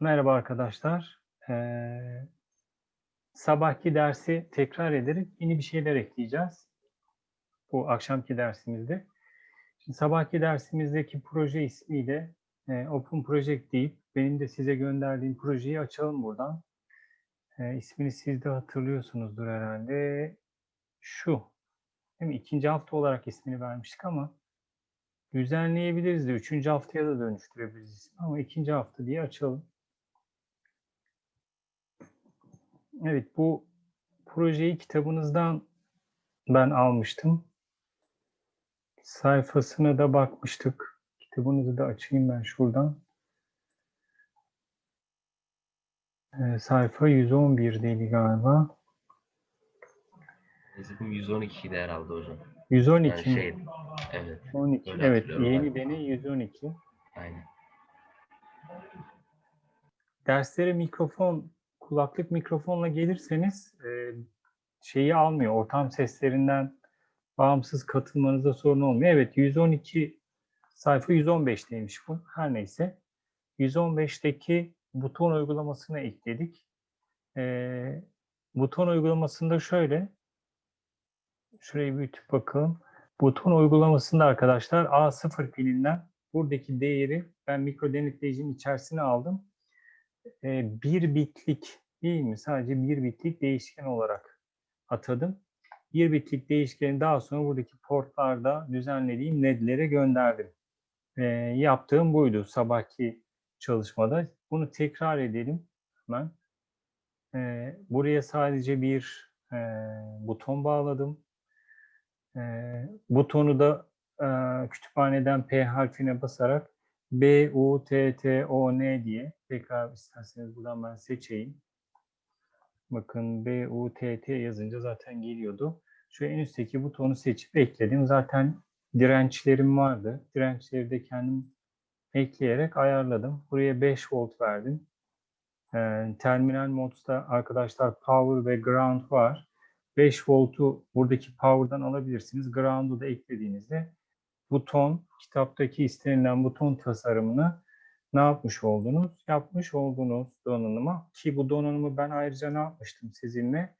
Merhaba arkadaşlar. Ee, sabahki dersi tekrar ederek yeni bir şeyler ekleyeceğiz. Bu akşamki dersimizde. Şimdi sabahki dersimizdeki proje ismiyle e, Open Project deyip benim de size gönderdiğim projeyi açalım buradan. E, ismini siz de hatırlıyorsunuzdur herhalde. Şu. Değil mi? İkinci hafta olarak ismini vermiştik ama düzenleyebiliriz de. Üçüncü haftaya da dönüştürebiliriz ama ikinci hafta diye açalım. Evet bu projeyi kitabınızdan ben almıştım. Sayfasına da bakmıştık. Kitabınızı da açayım ben şuradan. Ee, sayfa 111'deydi galiba. Bizim 112 de herhalde hocam. 112 Yani mi? şey, evet, 12. öyle Evet, yeni deney 112. aynen. Derslere mikrofon, kulaklık mikrofonla gelirseniz e, şeyi almıyor. Ortam seslerinden bağımsız katılmanızda sorun olmuyor. Evet 112 sayfa 115'teymiş bu. Her neyse. 115'teki buton uygulamasını ekledik. E, buton uygulamasında şöyle. Şurayı büyütüp bakalım. Buton uygulamasında arkadaşlar A0 pininden buradaki değeri ben mikro denetleyicinin içerisine aldım. E, bir bitlik değil mi? Sadece bir bitlik değişken olarak atadım. Bir bitlik değişkeni daha sonra buradaki portlarda düzenlediğim ledlere gönderdim. E, yaptığım buydu sabahki çalışmada. Bunu tekrar edelim hemen. E, buraya sadece bir e, buton bağladım. E, butonu da e, kütüphaneden P harfine basarak B, U, T, T, O, N diye tekrar isterseniz buradan ben seçeyim. Bakın B, U, T, T yazınca zaten geliyordu. Şu en üstteki butonu seçip ekledim. Zaten dirençlerim vardı. Dirençleri de kendim ekleyerek ayarladım. Buraya 5 volt verdim. Ee, terminal modda arkadaşlar power ve ground var. 5 voltu buradaki power'dan alabilirsiniz. Ground'u da eklediğinizde buton, kitaptaki istenilen buton tasarımını ne yapmış oldunuz? Yapmış oldunuz donanıma. Ki bu donanımı ben ayrıca ne yapmıştım sizinle?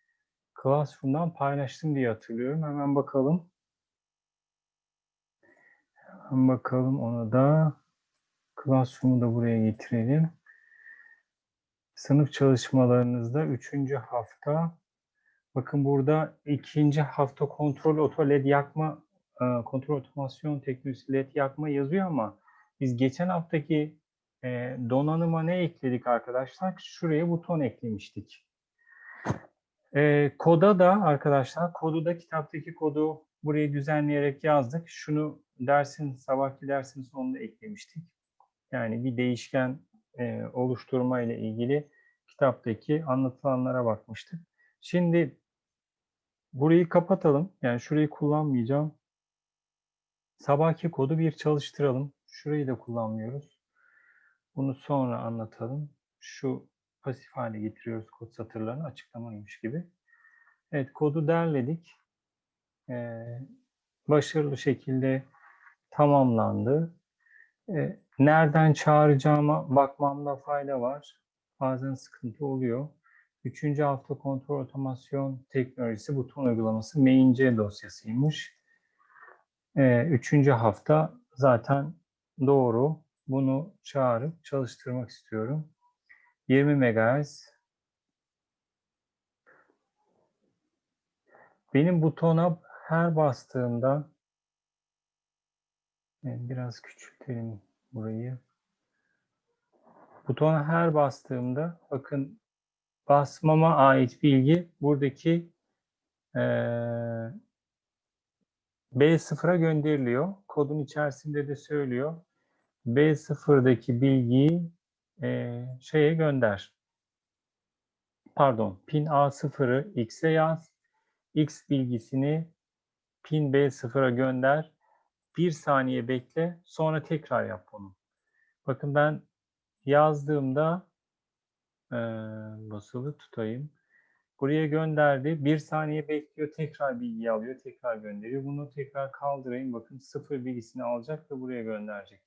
Classroom'dan paylaştım diye hatırlıyorum. Hemen bakalım. Hemen bakalım ona da. Classroom'u da buraya getirelim. Sınıf çalışmalarınızda üçüncü hafta. Bakın burada ikinci hafta kontrol oto led yakma e, kontrol otomasyon teknolojisi led yakma yazıyor ama biz geçen haftaki e, donanıma ne ekledik arkadaşlar? Şuraya buton eklemiştik. E, koda da arkadaşlar kodu da kitaptaki kodu buraya düzenleyerek yazdık. Şunu dersin sabahki dersin sonunda eklemiştik. Yani bir değişken oluşturma ile ilgili kitaptaki anlatılanlara bakmıştık. Şimdi burayı kapatalım. Yani şurayı kullanmayacağım. Sabahki kodu bir çalıştıralım. Şurayı da kullanmıyoruz. Bunu sonra anlatalım. Şu pasif hale getiriyoruz kod satırlarını açıklamaymış gibi. Evet kodu derledik. Ee, başarılı şekilde tamamlandı. Ee, nereden çağıracağıma bakmamda fayda var. Bazen sıkıntı oluyor. Üçüncü hafta kontrol otomasyon teknolojisi buton uygulaması main.c dosyasıymış. Ee, üçüncü hafta zaten doğru. Bunu çağırıp çalıştırmak istiyorum. 20 MHz. Benim butona her bastığımda Evet, biraz küçültelim burayı. Butona her bastığımda bakın basmama ait bilgi buradaki eee B0'a gönderiliyor. Kodun içerisinde de söylüyor. B0'daki bilgiyi e, şeye gönder. Pardon, pin A0'ı X'e yaz. X bilgisini pin B0'a gönder. Bir saniye bekle, sonra tekrar yap bunu. Bakın ben yazdığımda e, basılı tutayım. Buraya gönderdi. Bir saniye bekliyor. Tekrar bilgiyi alıyor. Tekrar gönderiyor. Bunu tekrar kaldırayım. Bakın sıfır bilgisini alacak ve buraya gönderecek.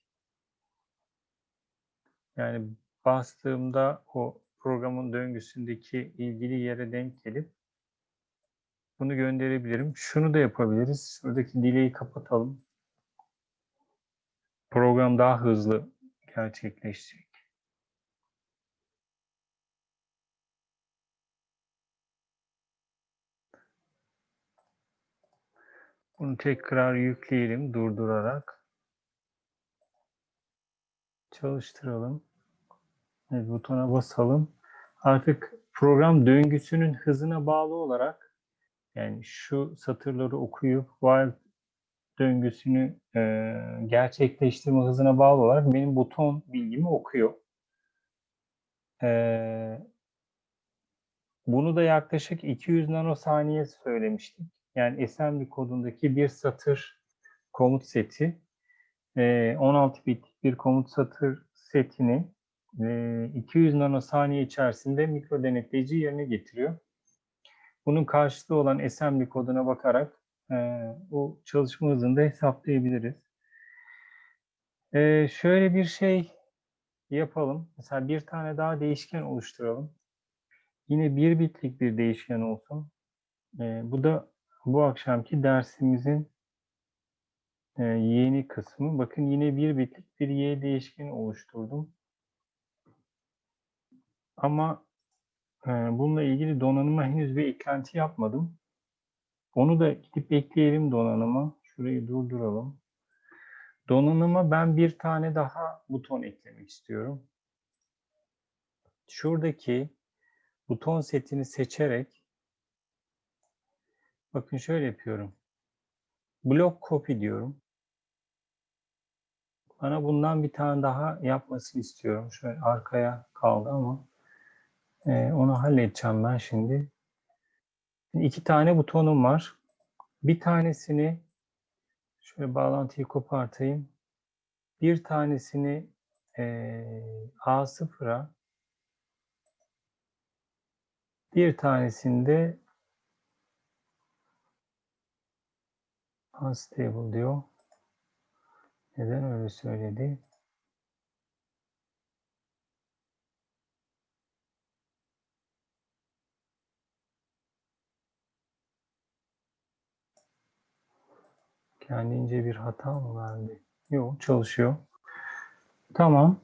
Yani bastığımda o programın döngüsündeki ilgili yere denk gelip bunu gönderebilirim. Şunu da yapabiliriz. Şuradaki delay'i kapatalım. Program daha hızlı gerçekleşecek. Bunu tekrar yükleyelim durdurarak. Çalıştıralım. Evet, butona basalım. Artık program döngüsünün hızına bağlı olarak yani şu satırları okuyup while döngüsünü e, gerçekleştirme hızına bağlı olarak benim buton bilgimi okuyor. E, bunu da yaklaşık 200 nanosaniye söylemiştik. Yani assembly kodundaki bir satır komut seti e, 16 bit bir komut satır setini e, 200 nanosaniye içerisinde mikro denetleyici yerine getiriyor. Bunun karşılığı olan assembly koduna bakarak e, bu çalışma hızını da hesaplayabiliriz. E, şöyle bir şey yapalım. Mesela bir tane daha değişken oluşturalım. Yine bir bitlik bir değişken olsun. E, bu da bu akşamki dersimizin e, yeni kısmı. Bakın yine bir bitlik bir y değişkeni oluşturdum. Ama e, bununla ilgili donanıma henüz bir eklenti yapmadım. Onu da gidip ekleyelim donanıma. Şurayı durduralım. Donanıma ben bir tane daha buton eklemek istiyorum. Şuradaki buton setini seçerek bakın şöyle yapıyorum. Block copy diyorum. Bana bundan bir tane daha yapmasını istiyorum. Şöyle arkaya kaldı ama e, onu halledeceğim ben şimdi. İki tane butonum var. Bir tanesini şöyle bağlantıyı kopartayım. Bir tanesini e, A0'a bir tanesinde unstable diyor. Neden öyle söyledi? Kendince bir hata mı verdi? Yok, çalışıyor. Tamam.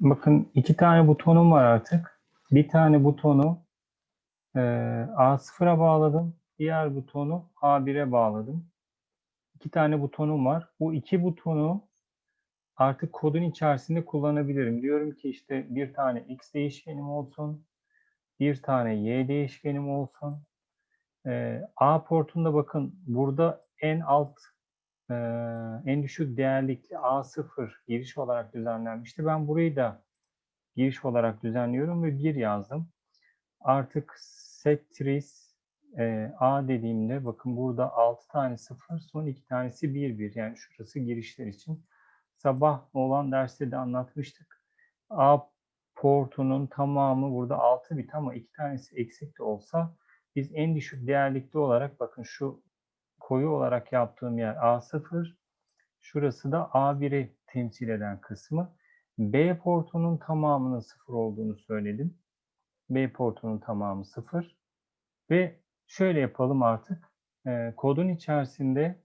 Bakın iki tane butonum var artık. Bir tane butonu e, A0'a bağladım. Diğer butonu A1'e bağladım. İki tane butonum var. Bu iki butonu artık kodun içerisinde kullanabilirim. Diyorum ki işte bir tane x değişkenim olsun, bir tane y değişkenim olsun. Ee, A portunda bakın burada en alt e, en düşük değerlikli A0 giriş olarak düzenlenmişti. Ben burayı da giriş olarak düzenliyorum ve 1 yazdım. Artık sectris e, A dediğimde bakın burada 6 tane 0 son 2 tanesi 1 1 yani şurası girişler için. Sabah olan derste de anlatmıştık. A portunun tamamı burada 6 bit ama 2 tanesi eksik de olsa biz en düşük değerlikli olarak bakın şu koyu olarak yaptığım yer A0 şurası da A1'i temsil eden kısmı. B portunun tamamının 0 olduğunu söyledim. B portunun tamamı 0. Ve şöyle yapalım artık. E, kodun içerisinde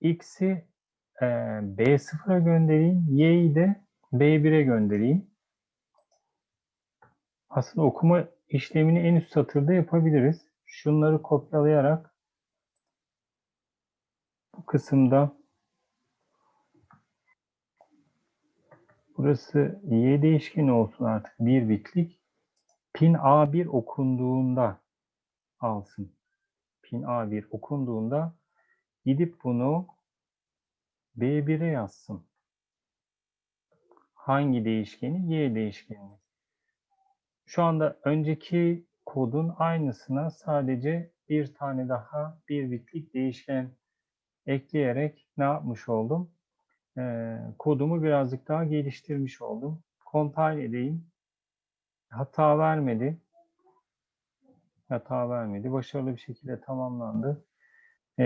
x'i e, B0'a göndereyim. Y'yi de B1'e göndereyim. Aslında okuma işlemini en üst satırda yapabiliriz. Şunları kopyalayarak bu kısımda burası y değişkeni olsun artık bir bitlik. Pin A1 okunduğunda alsın. Pin A1 okunduğunda gidip bunu B1'e yazsın. Hangi değişkeni? Y değişkenini. Şu anda önceki kodun aynısına sadece bir tane daha bir bitlik değişken ekleyerek ne yapmış oldum? Ee, kodumu birazcık daha geliştirmiş oldum. Compile edeyim. Hata vermedi. Hata vermedi. Başarılı bir şekilde tamamlandı. Ee,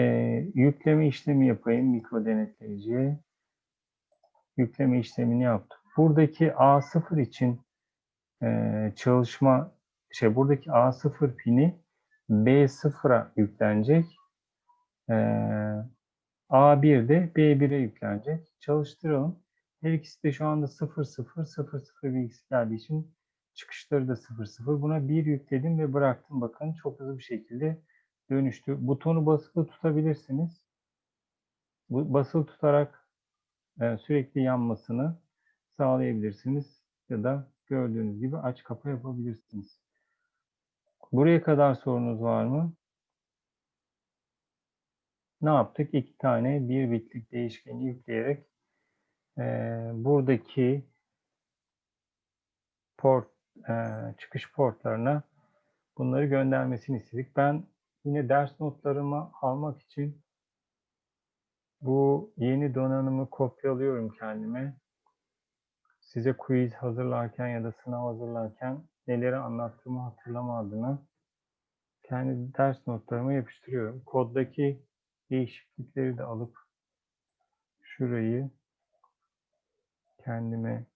yükleme işlemi yapayım mikro denetleyiciye. Yükleme işlemini yaptım. buradaki A0 için e, çalışma şey buradaki A0 pini B0'a yüklenecek. E, A1 de B1'e yüklenecek. Çalıştıralım. Her ikisi de şu anda 0 0 0 0 bilgisi geldiği için çıkışları da 0 0. Buna 1 yükledim ve bıraktım. Bakın çok hızlı bir şekilde dönüştü. Butonu basılı tutabilirsiniz. Bu basılı tutarak e, sürekli yanmasını sağlayabilirsiniz ya da gördüğünüz gibi aç kapa yapabilirsiniz. Buraya kadar sorunuz var mı? Ne yaptık? İki tane bir bitlik değişkeni yükleyerek e, buradaki port çıkış portlarına bunları göndermesini istedik. Ben yine ders notlarımı almak için bu yeni donanımı kopyalıyorum kendime. Size quiz hazırlarken ya da sınav hazırlarken neleri anlattığımı hatırlama adına kendi ders notlarıma yapıştırıyorum. Koddaki değişiklikleri de alıp şurayı kendime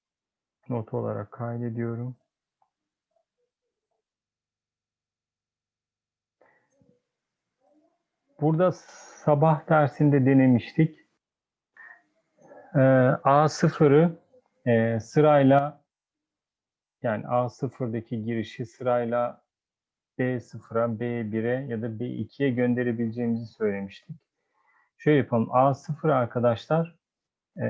not olarak kaydediyorum. Burada sabah dersinde denemiştik. Ee, A0'ı e, sırayla yani A0'daki girişi sırayla B0'a, B1'e ya da B2'ye gönderebileceğimizi söylemiştik. Şöyle yapalım. A0 arkadaşlar e,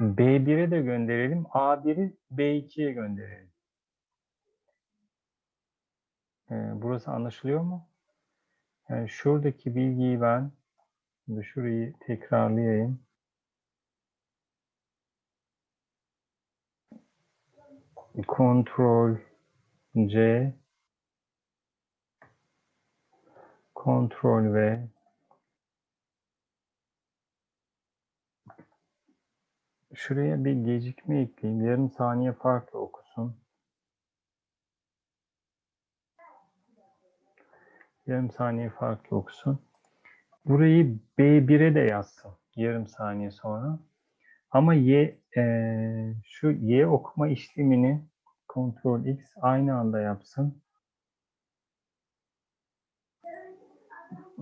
B1'e de gönderelim. A1'i B2'ye gönderelim. E, burası anlaşılıyor mu? Yani şuradaki bilgiyi ben şimdi şurayı tekrarlayayım. Ctrl C Ctrl V Şuraya bir gecikme ekleyeyim. Yarım saniye farklı okusun. Yarım saniye farklı okusun. Burayı B1'e de yazsın. Yarım saniye sonra. Ama Y eee, şu Y okuma işlemini Ctrl X aynı anda yapsın.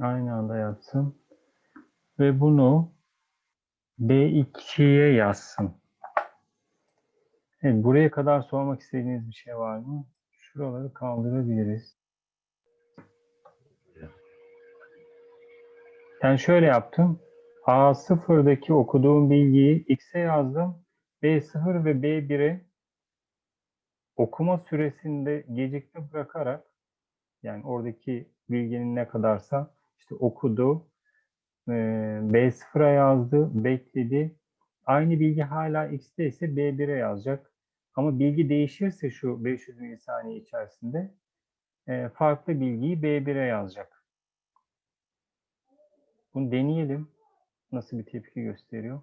Aynı anda yapsın. Ve bunu B2'ye yazsın. Evet, buraya kadar sormak istediğiniz bir şey var mı? Şuraları kaldırabiliriz. Yani şöyle yaptım. A0'daki okuduğum bilgiyi X'e yazdım. B0 ve B1'e okuma süresinde gecikme bırakarak yani oradaki bilginin ne kadarsa işte okudu, e, B0'a yazdı, bekledi. Aynı bilgi hala X'te ise B1'e yazacak. Ama bilgi değişirse şu 500 milisaniye içerisinde farklı bilgiyi B1'e yazacak. Bunu deneyelim. Nasıl bir tepki gösteriyor?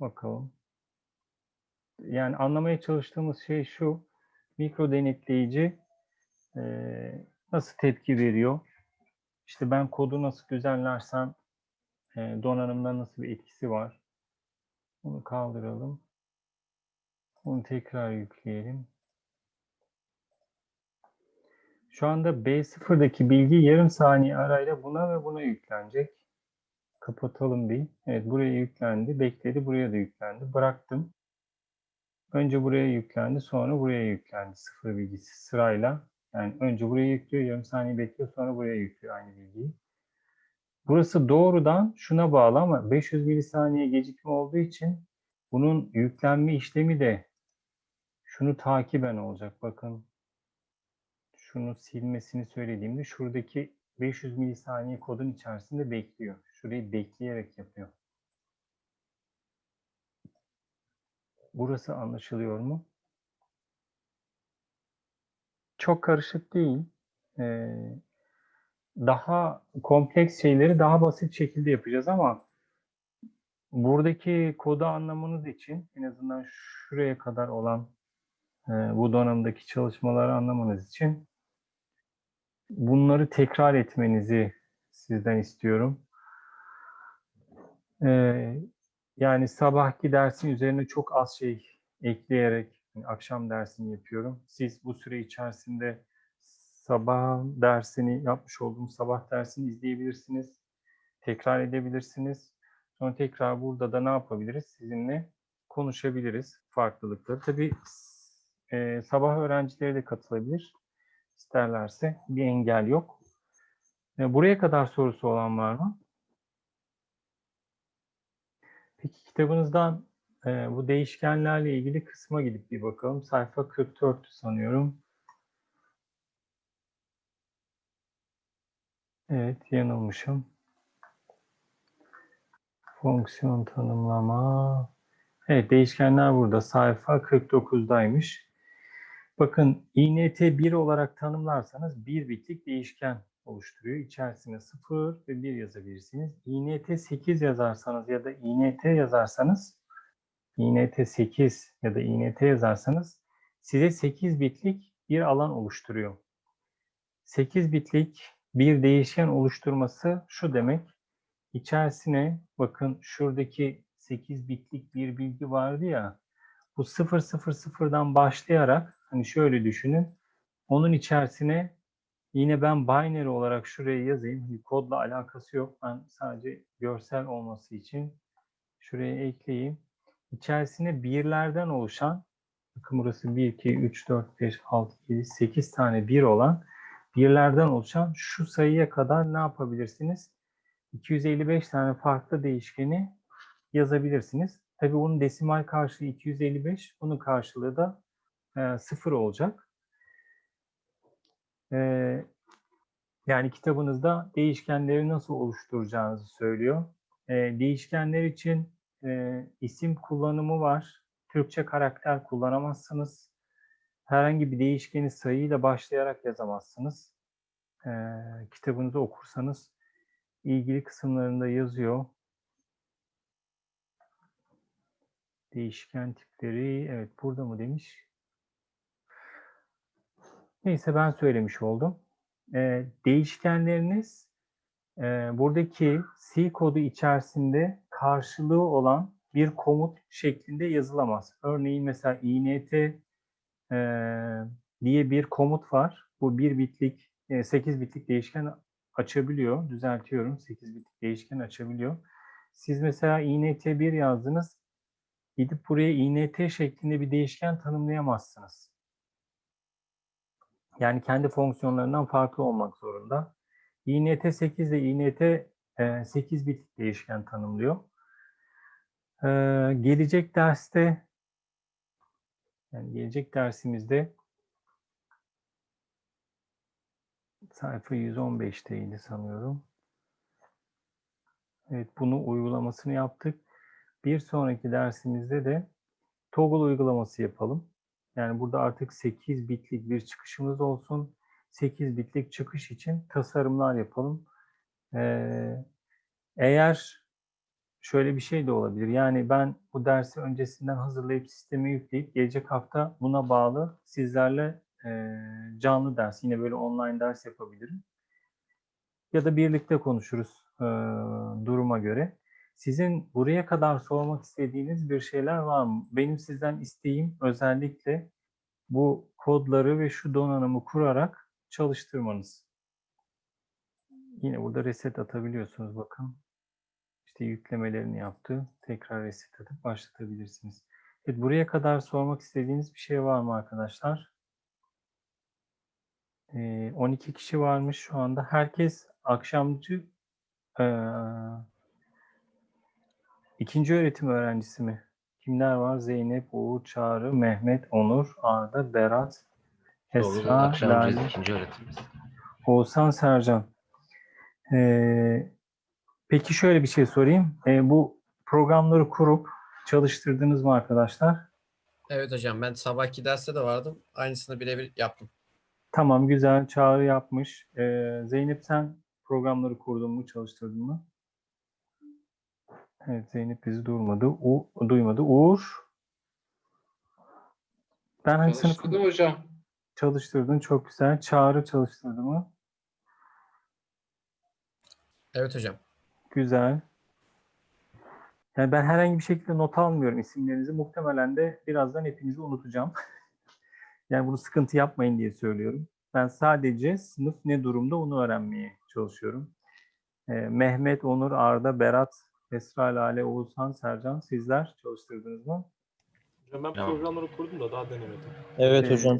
Bakalım. Yani anlamaya çalıştığımız şey şu. Mikro denetleyici e, nasıl tepki veriyor? İşte ben kodu nasıl düzenlersem e, donanımda nasıl bir etkisi var? Bunu kaldıralım. Bunu tekrar yükleyelim. Şu anda B0'daki bilgi yarım saniye arayla buna ve buna yüklenecek. Kapatalım bir. Evet buraya yüklendi. Bekledi. Buraya da yüklendi. Bıraktım. Önce buraya yüklendi. Sonra buraya yüklendi. Sıfır bilgisi sırayla. Yani önce buraya yüklüyor. Yarım saniye bekliyor. Sonra buraya yüklüyor aynı bilgiyi. Burası doğrudan şuna bağlı ama 500 milisaniye gecikme olduğu için bunun yüklenme işlemi de şunu takiben olacak. Bakın şunu silmesini söylediğimde şuradaki 500 milisaniye kodun içerisinde bekliyor. Şurayı bekleyerek yapıyor. Burası anlaşılıyor mu? Çok karışık değil. Ee, daha kompleks şeyleri daha basit şekilde yapacağız ama buradaki kodu anlamanız için en azından şuraya kadar olan e, bu donanımdaki çalışmaları anlamanız için bunları tekrar etmenizi sizden istiyorum. Ee, Yani sabahki dersin üzerine çok az şey ekleyerek hani akşam dersini yapıyorum. Siz bu süre içerisinde sabah dersini yapmış olduğum sabah dersini izleyebilirsiniz. Tekrar edebilirsiniz. Sonra tekrar burada da ne yapabiliriz? Sizinle konuşabiliriz farklılıkları. Tabii e, sabah öğrencileri de katılabilir. İsterlerse bir engel yok. E, buraya kadar sorusu olan var mı? Peki kitabınızdan e, bu değişkenlerle ilgili kısma gidip bir bakalım. Sayfa 44 sanıyorum. Evet, yanılmışım. Fonksiyon tanımlama. Evet, değişkenler burada. Sayfa 49'daymış. Bakın int 1 olarak tanımlarsanız 1 bitlik değişken oluşturuyor. İçerisine 0 ve 1 yazabilirsiniz. int 8 yazarsanız ya da int yazarsanız int 8 ya da int yazarsanız size 8 bitlik bir alan oluşturuyor. 8 bitlik bir değişken oluşturması şu demek. İçerisine bakın şuradaki 8 bitlik bir bilgi vardı ya. Bu 000'dan başlayarak hani şöyle düşünün. Onun içerisine yine ben binary olarak şuraya yazayım. Hani kodla alakası yok. Ben sadece görsel olması için şuraya ekleyeyim. İçerisine birlerden oluşan bakın burası 1, 2, 3, 4, 5, 6, 7, 8 tane bir olan birlerden oluşan şu sayıya kadar ne yapabilirsiniz? 255 tane farklı değişkeni yazabilirsiniz. Tabii bunun desimal karşılığı 255, bunun karşılığı da e, 0 olacak. E, yani kitabınızda değişkenleri nasıl oluşturacağınızı söylüyor. E, değişkenler için e, isim kullanımı var. Türkçe karakter kullanamazsınız. Herhangi bir değişkeni sayıyla başlayarak yazamazsınız. E, kitabınızı okursanız ilgili kısımlarında yazıyor. Değişken tipleri, evet burada mı demiş? Neyse ben söylemiş oldum. Ee, değişkenleriniz e, buradaki C kodu içerisinde karşılığı olan bir komut şeklinde yazılamaz. Örneğin mesela int e, diye bir komut var. Bu bir bitlik, e, 8 bitlik değişken açabiliyor. Düzeltiyorum. 8 bitlik değişken açabiliyor. Siz mesela int1 yazdınız. Gidip buraya int şeklinde bir değişken tanımlayamazsınız. Yani kendi fonksiyonlarından farklı olmak zorunda. int 8 ile int 8 bit değişken tanımlıyor. Ee, gelecek derste yani gelecek dersimizde sayfa 115'teydi sanıyorum. Evet bunu uygulamasını yaptık. Bir sonraki dersimizde de toggle uygulaması yapalım. Yani burada artık 8 bitlik bir çıkışımız olsun. 8 bitlik çıkış için tasarımlar yapalım. Ee, eğer şöyle bir şey de olabilir. Yani ben bu dersi öncesinden hazırlayıp sisteme yükleyip gelecek hafta buna bağlı sizlerle e, canlı ders, yine böyle online ders yapabilirim. Ya da birlikte konuşuruz e, duruma göre. Sizin buraya kadar sormak istediğiniz bir şeyler var mı? Benim sizden isteğim özellikle bu kodları ve şu donanımı kurarak çalıştırmanız. Yine burada reset atabiliyorsunuz bakın. İşte yüklemelerini yaptı. Tekrar reset atıp başlatabilirsiniz. Evet, buraya kadar sormak istediğiniz bir şey var mı arkadaşlar? Ee, 12 kişi varmış şu anda. Herkes akşamcı ee, ikinci öğretim öğrencisi mi? Kimler var? Zeynep, Uğur, Çağrı, Mehmet, Onur, Arda, Berat, Doğru. Esra, Akşamcıyız Lale, ikinci öğretimimiz. Oğuzhan, Sercan. Ee, peki şöyle bir şey sorayım. Ee, bu programları kurup çalıştırdınız mı arkadaşlar? Evet hocam ben sabahki derste de vardım. Aynısını birebir yaptım. Tamam, güzel. Çağrı yapmış. Ee, Zeynep sen programları kurdun mu, çalıştırdın mı? Evet, Zeynep bizi durmadı. U duymadı. Uğur. Ben hangi? Çalıştırdım hocam. Çalıştırdın. Çok güzel. Çağrı çalıştırdı mı? Evet hocam. Güzel. Yani ben herhangi bir şekilde not almıyorum isimlerinizi. Muhtemelen de birazdan hepinizi unutacağım. yani bunu sıkıntı yapmayın diye söylüyorum. Ben sadece sınıf ne durumda onu öğrenmeye çalışıyorum. Ee, Mehmet, Onur, Arda, Berat, Esra, Lale, Oğuzhan, Sercan sizler çalıştırdınız mı? Hocam ben programları kurdum da daha denemedim. Evet hocam.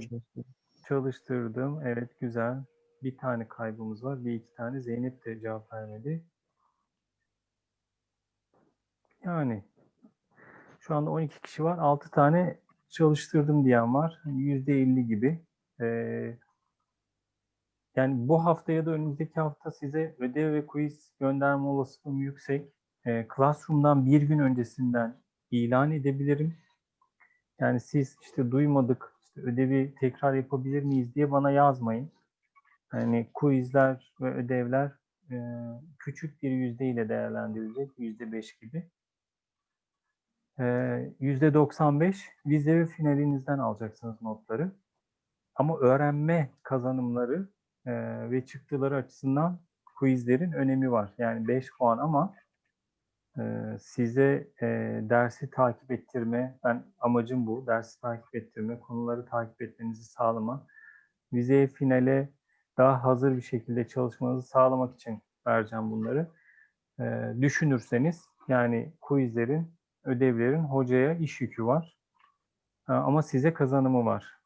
Çalıştırdım. Evet güzel. Bir tane kaybımız var. Bir iki tane. Zeynep de cevap vermedi. Yani şu anda 12 kişi var. 6 tane çalıştırdım diyen var. Hani %50 gibi. Ee, yani bu hafta ya da önümüzdeki hafta size ödev ve quiz gönderme olasılığım yüksek. Ee, Classroom'dan bir gün öncesinden ilan edebilirim. Yani siz işte duymadık, işte ödevi tekrar yapabilir miyiz diye bana yazmayın. Yani quizler ve ödevler e, küçük bir yüzdeyle değerlendirilecek, yüzde beş gibi. E, Yüzde 95 vize ve finalinizden alacaksınız notları. Ama öğrenme kazanımları e, ve çıktıları açısından quizlerin önemi var. Yani 5 puan ama e, size e, dersi takip ettirme, ben amacım bu, dersi takip ettirme, konuları takip etmenizi sağlama, vizeye finale daha hazır bir şekilde çalışmanızı sağlamak için vereceğim bunları. E, düşünürseniz yani quizlerin, ödevlerin hocaya iş yükü var E, ama size kazanımı var.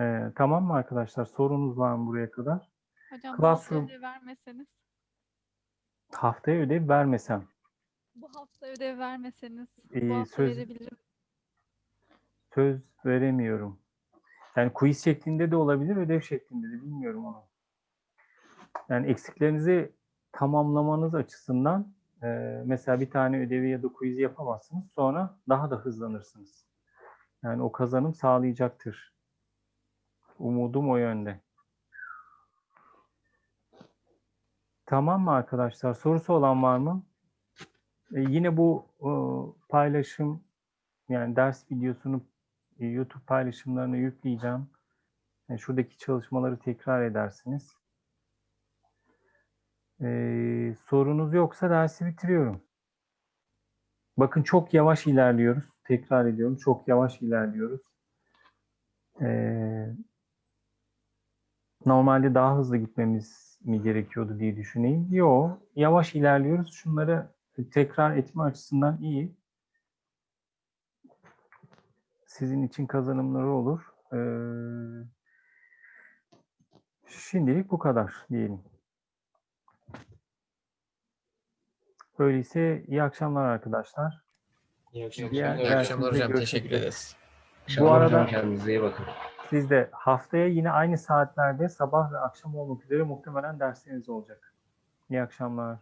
E, tamam mı arkadaşlar? Sorunuz var mı buraya kadar? Hocam Classroom- vermeseniz, Haftaya ödev vermesem. Bu hafta ödev vermeseniz Ee, bu hafta söz- verebilirim. Söz veremiyorum. Yani quiz şeklinde de olabilir, ödev şeklinde de bilmiyorum onu. Yani eksiklerinizi tamamlamanız açısından e, mesela bir tane ödevi ya da quiz yapamazsınız. Sonra daha da hızlanırsınız. Yani o kazanım sağlayacaktır. Umudum o yönde. Tamam mı arkadaşlar? Sorusu olan var mı? E, yine bu e, paylaşım yani ders videosunu e, YouTube paylaşımlarına yükleyeceğim. E, şuradaki çalışmaları tekrar edersiniz. E, sorunuz yoksa dersi bitiriyorum. Bakın çok yavaş ilerliyoruz. Tekrar ediyorum. Çok yavaş ilerliyoruz. E, normalde daha hızlı gitmemiz mi gerekiyordu diye düşüneyim. Yok. Yavaş ilerliyoruz. Şunları tekrar etme açısından iyi sizin için kazanımları olur. Ee, şimdilik bu kadar diyelim. Öyleyse iyi akşamlar arkadaşlar. İyi akşamlar. Diğer İyi akşamlar hocam. görüşmek Teşekkür ederiz. İnşallah arada- hocam kendinize iyi bakın. Siz de haftaya yine aynı saatlerde sabah ve akşam olmak üzere muhtemelen dersleriniz olacak. İyi akşamlar.